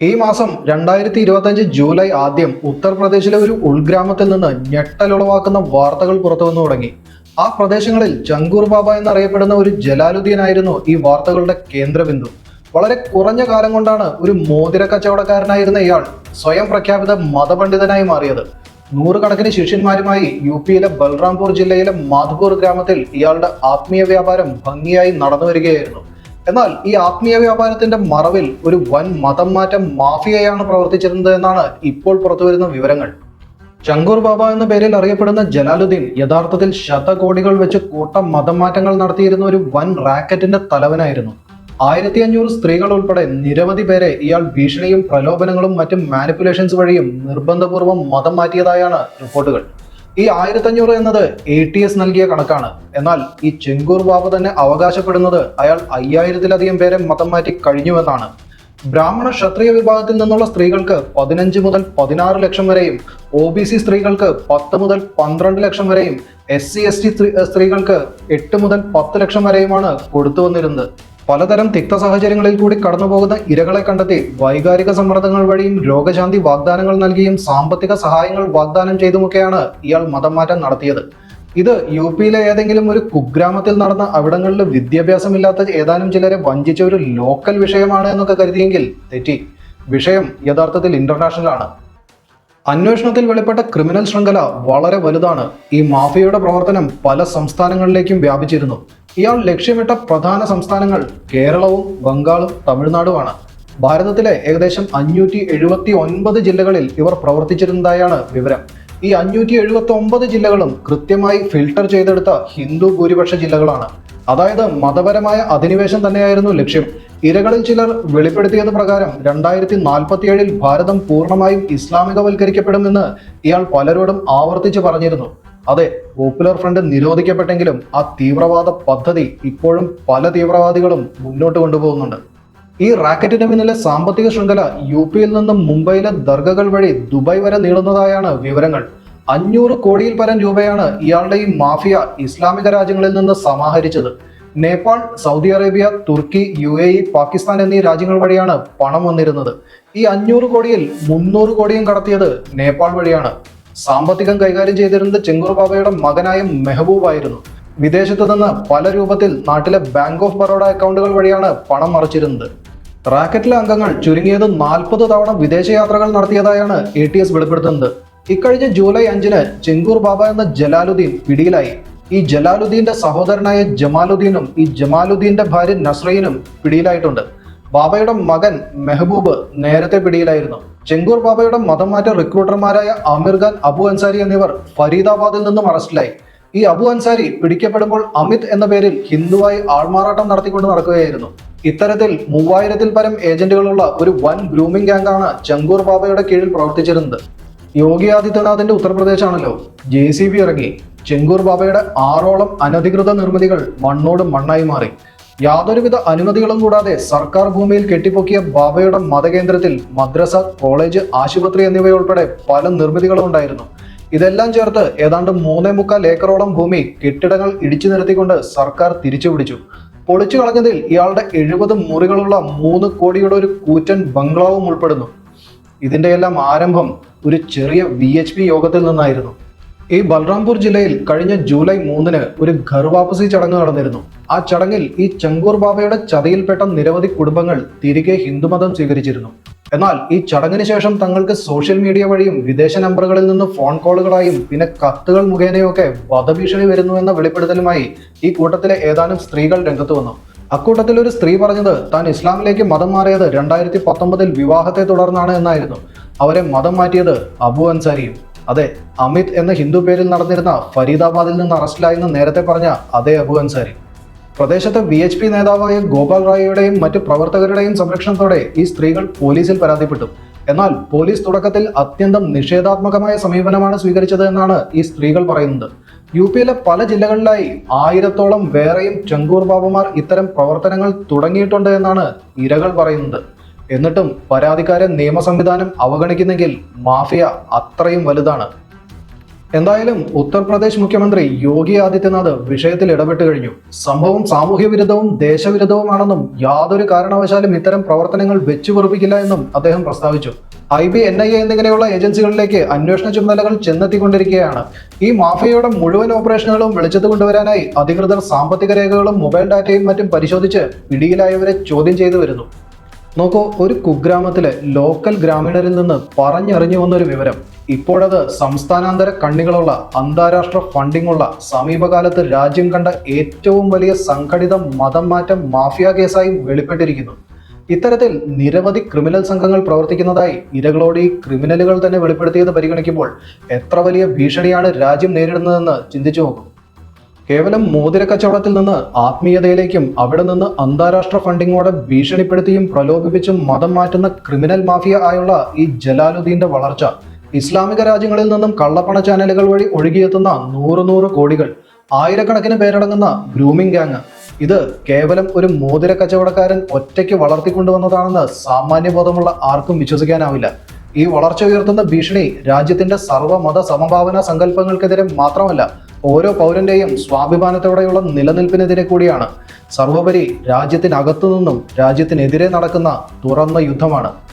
ഈ മാസം രണ്ടായിരത്തി ഇരുപത്തഞ്ച് ജൂലൈ ആദ്യം ഉത്തർപ്രദേശിലെ ഒരു ഉൾഗ്രാമത്തിൽ നിന്ന് ഞെട്ടലുളവാക്കുന്ന വാർത്തകൾ പുറത്തു വന്നു തുടങ്ങി. ആ പ്രദേശങ്ങളിൽ ചങ്കൂർ ബാബ എന്നറിയപ്പെടുന്ന ഒരു ജലാലുദ്ദീൻ ആയിരുന്നു ഈ വാർത്തകളുടെ കേന്ദ്രബിന്ദു. വളരെ കുറഞ്ഞ കാലം കൊണ്ടാണ് ഒരു മോതിര കച്ചവടക്കാരനായിരുന്ന ഇയാൾ സ്വയം പ്രഖ്യാപിത മതപണ്ഡിതനായി മാറിയത്. നൂറുകണക്കിന് ശിഷ്യന്മാരുമായി യു പിയിലെ ബൽറാംപൂർ ജില്ലയിലെ മാധുപൂർ ഗ്രാമത്തിൽ ഇയാളുടെ ആത്മീയ വ്യാപാരം ഭംഗിയായി നടന്നു വരികയായിരുന്നു. എന്നാൽ ഈ ആത്മീയ വ്യാപാരത്തിന്റെ മറവിൽ ഒരു വൻ മതം മാറ്റം മാഫിയയാണ് പ്രവർത്തിച്ചിരുന്നത് എന്നാണ് ഇപ്പോൾ പുറത്തുവരുന്ന വിവരങ്ങൾ. ചങ്കൂർ ബാബ എന്ന പേരിൽ അറിയപ്പെടുന്ന ജലാലുദ്ദീൻ യഥാർത്ഥത്തിൽ ശതകോടികൾ വെച്ച് കൂട്ടം മതം മാറ്റങ്ങൾ നടത്തിയിരുന്ന ഒരു വൻ റാക്കറ്റിന്റെ തലവനായിരുന്നു. ആയിരത്തി അഞ്ഞൂറ് സ്ത്രീകൾ ഉൾപ്പെടെ നിരവധി പേരെ ഇയാൾ ഭീഷണിയും പ്രലോഭനങ്ങളും മറ്റും മാനിപ്പുലേഷൻസ് വഴിയും നിർബന്ധപൂർവം മതം മാറ്റിയതായാണ് റിപ്പോർട്ടുകൾ. ഈ ആയിരത്തഞ്ഞൂറ് എന്നത് എ ടി എസ് നൽകിയ കണക്കാണ്. എന്നാൽ ഈ ചെങ്കൂർ ബാബു തന്നെ അവകാശപ്പെടുന്നത് അയാൾ അയ്യായിരത്തിലധികം പേരെ മതം മാറ്റി കഴിഞ്ഞുവെന്നാണ്. ബ്രാഹ്മണ ക്ഷത്രിയ വിഭാഗത്തിൽ നിന്നുള്ള സ്ത്രീകൾക്ക് പതിനഞ്ച് മുതൽ പതിനാറ് ലക്ഷം വരെയും ഒ ബി സി സ്ത്രീകൾക്ക് പത്ത് മുതൽ പന്ത്രണ്ട് ലക്ഷം വരെയും എസ് സി എസ് ടി സ്ത്രീകൾക്ക് എട്ട് മുതൽ പത്ത് ലക്ഷം വരെയുമാണ് കൊടുത്തു വന്നിരുന്നത്. പലതരം തിക്ത സാഹചര്യങ്ങളിൽ കൂടി കടന്നുപോകുന്ന ഇരകളെ കണ്ടെത്തി വൈകാരിക സമ്മർദ്ദങ്ങൾ വഴിയും രോഗശാന്തി വാഗ്ദാനങ്ങൾ നൽകിയും സാമ്പത്തിക സഹായങ്ങൾ വാഗ്ദാനം ചെയ്തുമൊക്കെയാണ് ഇയാൾ മതംമാറ്റം നടത്തിയത്. ഇത് യു പിയിലെ ഏതെങ്കിലും ഒരു കുഗ്രാമത്തിൽ നടന്ന അവിടങ്ങളിൽ വിദ്യാഭ്യാസമില്ലാത്ത ഏതാനും ചിലരെ വഞ്ചിച്ച ഒരു ലോക്കൽ വിഷയമാണ് എന്നൊക്കെ കരുതിയെങ്കിൽ തെറ്റി. വിഷയം യഥാർത്ഥത്തിൽ ഇന്റർനാഷണൽ ആണ് അന്വേഷണത്തിൽ വെളിപ്പെട്ട ക്രിമിനൽ ശൃംഖല വളരെ വലുതാണ്. ഈ മാഫിയയുടെ പ്രവർത്തനം പല സംസ്ഥാനങ്ങളിലേക്കും വ്യാപിച്ചിരുന്നു. ഇയാൾ ലക്ഷ്യമിട്ട പ്രധാന സംസ്ഥാനങ്ങൾ കേരളവും ബംഗാളും തമിഴ്നാടുമാണ്. ഭാരതത്തിലെ ഏകദേശം അഞ്ഞൂറ്റി എഴുപത്തി ഒൻപത് ജില്ലകളിൽ ഇവർ പ്രവർത്തിച്ചിരുന്നതായാണ് വിവരം. ഈ അഞ്ഞൂറ്റി എഴുപത്തി ഒമ്പത് ജില്ലകളും കൃത്യമായി ഫിൽട്ടർ ചെയ്തെടുത്ത ഹിന്ദു ഭൂരിപക്ഷ ജില്ലകളാണ്. അതായത് മതപരമായ അധിനിവേശം തന്നെയായിരുന്നു ലക്ഷ്യം. ഇരകളിൽ ചിലർ വെളിപ്പെടുത്തിയത് പ്രകാരം രണ്ടായിരത്തി നാൽപ്പത്തിയേഴിൽ ഭാരതം പൂർണമായും ഇസ്ലാമികവൽക്കരിക്കപ്പെടുമെന്ന് ഇയാൾ പലരോടും ആവർത്തിച്ച് പറഞ്ഞിരുന്നു. അതെ പോപ്പുലർ ഫ്രണ്ട് നിരോധിക്കപ്പെട്ടെങ്കിലും ആ തീവ്രവാദ പദ്ധതി ഇപ്പോഴും പല തീവ്രവാദികളും മുന്നോട്ട് കൊണ്ടുപോകുന്നുണ്ട്. ഈ റാക്കറ്റിന് പിന്നിലെ സാമ്പത്തിക ശൃംഖല യു പിയിൽ നിന്നും മുംബൈയിലെ ദർഗകൾ വഴി ദുബായ് വരെ നീളുന്നതായാണ് വിവരങ്ങൾ. അഞ്ഞൂറ് കോടിയിൽ പരം രൂപയാണ് ഇയാളുടെ ഈ മാഫിയ ഇസ്ലാമിക രാജ്യങ്ങളിൽ നിന്ന് സമാഹരിച്ചത്. നേപ്പാൾ സൗദി അറേബ്യ തുർക്കി യു എ ഇ പാകിസ്ഥാൻ എന്നീ രാജ്യങ്ങൾ വഴിയാണ് പണം വന്നിരുന്നത്. ഈ അഞ്ഞൂറ് കോടിയിൽ മുന്നൂറ് കോടിയും കടത്തിയത് നേപ്പാൾ വഴിയാണ്. സാമ്പത്തികം കൈകാര്യം ചെയ്തിരുന്നത് ചെങ്കൂർ ബാബയുടെ മകനായ മെഹബൂബായിരുന്നു. വിദേശത്ത് നിന്ന് പല രൂപത്തിൽ നാട്ടിലെ ബാങ്ക് ഓഫ് ബറോഡ അക്കൗണ്ടുകൾ വഴിയാണ് പണം മറിച്ചിരുന്നത്. റാക്കറ്റിലെ അംഗങ്ങൾ ചുരുങ്ങിയത് നാൽപ്പത് തവണ വിദേശയാത്രകൾ നടത്തിയതായാണ് എ ടി എസ് വെളിപ്പെടുത്തുന്നത്. ഇക്കഴിഞ്ഞ ജൂലൈ അഞ്ചിന് ചെങ്കൂർ ബാബ എന്ന ജലാലുദ്ദീൻ പിടിയിലായി. ഈ ജലാലുദ്ദീന്റെ സഹോദരനായ ജമാലുദ്ദീനും ഈ ജമാലുദ്ദീന്റെ ഭാര്യ നസ്രയിനും പിടിയിലായിട്ടുണ്ട്. ബാബയുടെ മകൻ മെഹബൂബ് നേരത്തെ പിടിയിലായിരുന്നു. ചെങ്കൂർ ബാബയുടെ മതമാറ്റ റിക്രൂട്ടർമാരായ ആമിർ ഖാൻ അബു അൻസാരി എന്നിവർ ഫരീദാബാദിൽ നിന്നും അറസ്റ്റിലായി. ഈ അബു അൻസാരി പിടിക്കപ്പെടുമ്പോൾ അമിത് എന്ന പേരിൽ ഹിന്ദുവായി ആൾമാറാട്ടം നടത്തിക്കൊണ്ട് നടക്കുകയായിരുന്നു. ഇത്തരത്തിൽ മൂവായിരത്തിൽ പരം ഏജന്റുകളുള്ള ഒരു വൻ ഗ്രൂമിംഗ് ഗാംഗാണ് ചെങ്കൂർ ബാബയുടെ കീഴിൽ പ്രവർത്തിച്ചിരുന്നത്. യോഗി ആദിത്യനാഥിന്റെ ഉത്തർപ്രദേശാണല്ലോ. ജെ സി ബി ഇറങ്ങി. ചെങ്കൂർ ബാബയുടെ ആറോളം അനധികൃത നിർമ്മിതികൾ മണ്ണോട് മണ്ണായി മാറി. യാതൊരുവിധ അനുമതികളും കൂടാതെ സർക്കാർ ഭൂമിയിൽ കെട്ടിപ്പൊക്കിയ ബാബയുടെ മതകേന്ദ്രത്തിൽ മദ്രസ കോളേജ് ആശുപത്രി എന്നിവയുൾപ്പെടെ പല നിർമ്മിതികളും ഉണ്ടായിരുന്നു. ഇതെല്ലാം ചേർത്ത് ഏതാണ്ട് മൂന്നേ മുക്കാൽ ഏക്കറോളം ഭൂമി കെട്ടിടങ്ങൾ ഇടിച്ചു നിരത്തിക്കൊണ്ട് സർക്കാർ തിരിച്ചുപിടിച്ചു പൊളിച്ചു കളഞ്ഞതിൽ ഇയാളുടെ എഴുപത് മുറികളുള്ള മൂന്ന് കോടിയുടെ ഒരു കൂറ്റൻ ബംഗ്ലാവും ഉൾപ്പെടുന്നു. ഇതിന്റെയെല്ലാം ആരംഭം ഒരു ചെറിയ വി യോഗത്തിൽ നിന്നായിരുന്നു. ഈ ബൽറാംപൂർ ജില്ലയിൽ കഴിഞ്ഞ ജൂലൈ മൂന്നിന് ഒരു ഘർവാപസി ചടങ്ങ് നടന്നിരുന്നു. ആ ചടങ്ങിൽ ഈ ചെങ്കൂർ ബാബയുടെ ചതിയിൽപ്പെട്ട നിരവധി കുടുംബങ്ങൾ തിരികെ ഹിന്ദുമതം സ്വീകരിച്ചിരുന്നു. എന്നാൽ ഈ ചടങ്ങിന് ശേഷം തങ്ങൾക്ക് സോഷ്യൽ മീഡിയ വഴിയും വിദേശ നമ്പറുകളിൽ നിന്ന് ഫോൺ കോളുകളായും പിന്നെ കത്തുകൾ മുഖേനയൊക്കെ വധഭീഷണി വരുന്നു എന്ന വെളിപ്പെടുത്തലുമായി ഈ കൂട്ടത്തിലെ ഏതാനും സ്ത്രീകൾ രംഗത്ത് വന്നു. അക്കൂട്ടത്തിൽ ഒരു സ്ത്രീ പറഞ്ഞത് താൻ ഇസ്ലാമിലേക്ക് മതം മാറിയത് രണ്ടായിരത്തി പത്തൊമ്പതിൽ വിവാഹത്തെ തുടർന്നാണ് എന്നായിരുന്നു. അവരെ മതം മാറ്റിയത് അബു അൻസാരിയും. അതെ അമിത് എന്ന ഹിന്ദു പേരിൽ നടന്നിരുന്ന ഫരീദാബാദിൽ നിന്ന് അറസ്റ്റിലായെന്ന് നേരത്തെ പറഞ്ഞ അതേ അബു അൻസാരി. പ്രദേശത്തെ വി എച്ച് പി നേതാവായ ഗോപാൽ റായിയുടെയും മറ്റ് പ്രവർത്തകരുടെയും സംരക്ഷണത്തോടെ ഈ സ്ത്രീകൾ പോലീസിൽ പരാതിപ്പെട്ടു. എന്നാൽ പോലീസ് തുടക്കത്തിൽ അത്യന്തം നിഷേധാത്മകമായ സമീപനമാണ് സ്വീകരിച്ചത് എന്നാണ് ഈ സ്ത്രീകൾ പറയുന്നത്. യു പിയിലെ പല ജില്ലകളിലായി ആയിരത്തോളം വേറെയും ചെങ്കൂർ ബാബുമാർ ഇത്തരം പ്രവർത്തനങ്ങൾ തുടങ്ങിയിട്ടുണ്ട് എന്നാണ് ഇരകൾ പറയുന്നത്. എന്നിട്ടും പരാതിക്കാരെ നിയമ സംവിധാനം അവഗണിക്കുന്നെങ്കിൽ മാഫിയ അത്രയും വലുതാണ്. എന്തായാലും ഉത്തർപ്രദേശ് മുഖ്യമന്ത്രി യോഗി ആദിത്യനാഥ് വിഷയത്തിൽ ഇടപെട്ട് കഴിഞ്ഞു. സംഭവം സാമൂഹ്യ വിരുദ്ധവും ദേശവിരുദ്ധവുമാണെന്നും യാതൊരു കാരണവശാലും ഇത്തരം പ്രവർത്തനങ്ങൾ വെച്ചു പൊറുപ്പിക്കില്ല എന്നും അദ്ദേഹം പ്രസ്താവിച്ചു. I B N I A എന്നിങ്ങനെയുള്ള ഏജൻസികളിലേക്ക് അന്വേഷണ ചുമതലകൾ ചെന്നെത്തിക്കൊണ്ടിരിക്കുകയാണ്. ഈ മാഫിയയുടെ മുഴുവൻ ഓപ്പറേഷനുകളും വെളിച്ചത്ത് കൊണ്ടുവരാനായി അധികൃതർ സാമ്പത്തിക രേഖകളും മൊബൈൽ ഡാറ്റയും മറ്റും പരിശോധിച്ച് പിടിയിലായവരെ ചോദ്യം ചെയ്തു വരുന്നു. നോക്കൂ ഒരു കുഗ്രാമത്തിലെ ലോക്കൽ ഗ്രാമീണരിൽ നിന്ന് പറഞ്ഞറിഞ്ഞു വന്നൊരു വിവരം. ഇപ്പോഴത് സംസ്ഥാനാന്തര കണ്ണികളുള്ള അന്താരാഷ്ട്ര ഫണ്ടിംഗ് ഉള്ള സമീപകാലത്ത് രാജ്യം കണ്ട ഏറ്റവും വലിയ സംഘടിത മതം മാറ്റം മാഫിയ കേസായി വെളിപ്പെട്ടിരിക്കുന്നു. ഇത്തരത്തിൽ നിരവധി ക്രിമിനൽ സംഘങ്ങൾ പ്രവർത്തിക്കുന്നതായി ഇരകളോട് ഈ ക്രിമിനലുകൾ തന്നെ വെളിപ്പെടുത്തിയത് പരിഗണിക്കുമ്പോൾ എത്ര വലിയ ഭീഷണിയാണ് രാജ്യം നേരിടുന്നതെന്ന് ചിന്തിച്ചു നോക്കും. കേവലം മോതിര കച്ചവടത്തിൽ നിന്ന് ആത്മീയതയിലേക്കും അവിടെ നിന്ന് അന്താരാഷ്ട്ര ഫണ്ടിങ്ങോടെ ഭീഷണിപ്പെടുത്തിയും പ്രലോഭിപ്പിച്ചും മതം മാറ്റുന്ന ക്രിമിനൽ മാഫിയ ആയുള്ള ഈ ജലാലുദ്ദീന്റെ വളർച്ച ഇസ്ലാമിക രാജ്യങ്ങളിൽ നിന്നും കള്ളപ്പണ ചാനലുകൾ വഴി ഒഴുകിയെത്തുന്ന നൂറ് നൂറ് കോടികൾ ആയിരക്കണക്കിന് പേരടങ്ങുന്ന ഗ്രൂമിംഗ് ഗാങ്. ഇത് കേവലം ഒരു മോതിര കച്ചവടക്കാരൻ ഒറ്റയ്ക്ക് വളർത്തിക്കൊണ്ടുവന്നതാണെന്ന് സാമാന്യബോധമുള്ള ആർക്കും വിശ്വസിക്കാനാവില്ല. ഈ വളർച്ച ഉയർത്തുന്ന ഭീഷണി രാജ്യത്തിന്റെ സർവമത സമഭാവന സങ്കല്പങ്ങൾക്കെതിരെ മാത്രമല്ല ഓരോ പൗരന്റെയും സ്വാഭിമാനത്തോടെയുള്ള നിലനിൽപ്പിനെതിരെ കൂടിയാണ്. സർവോപരി രാജ്യത്തിനകത്തു നിന്നും രാജ്യത്തിനെതിരെ നടക്കുന്ന തുറന്ന യുദ്ധമാണ്.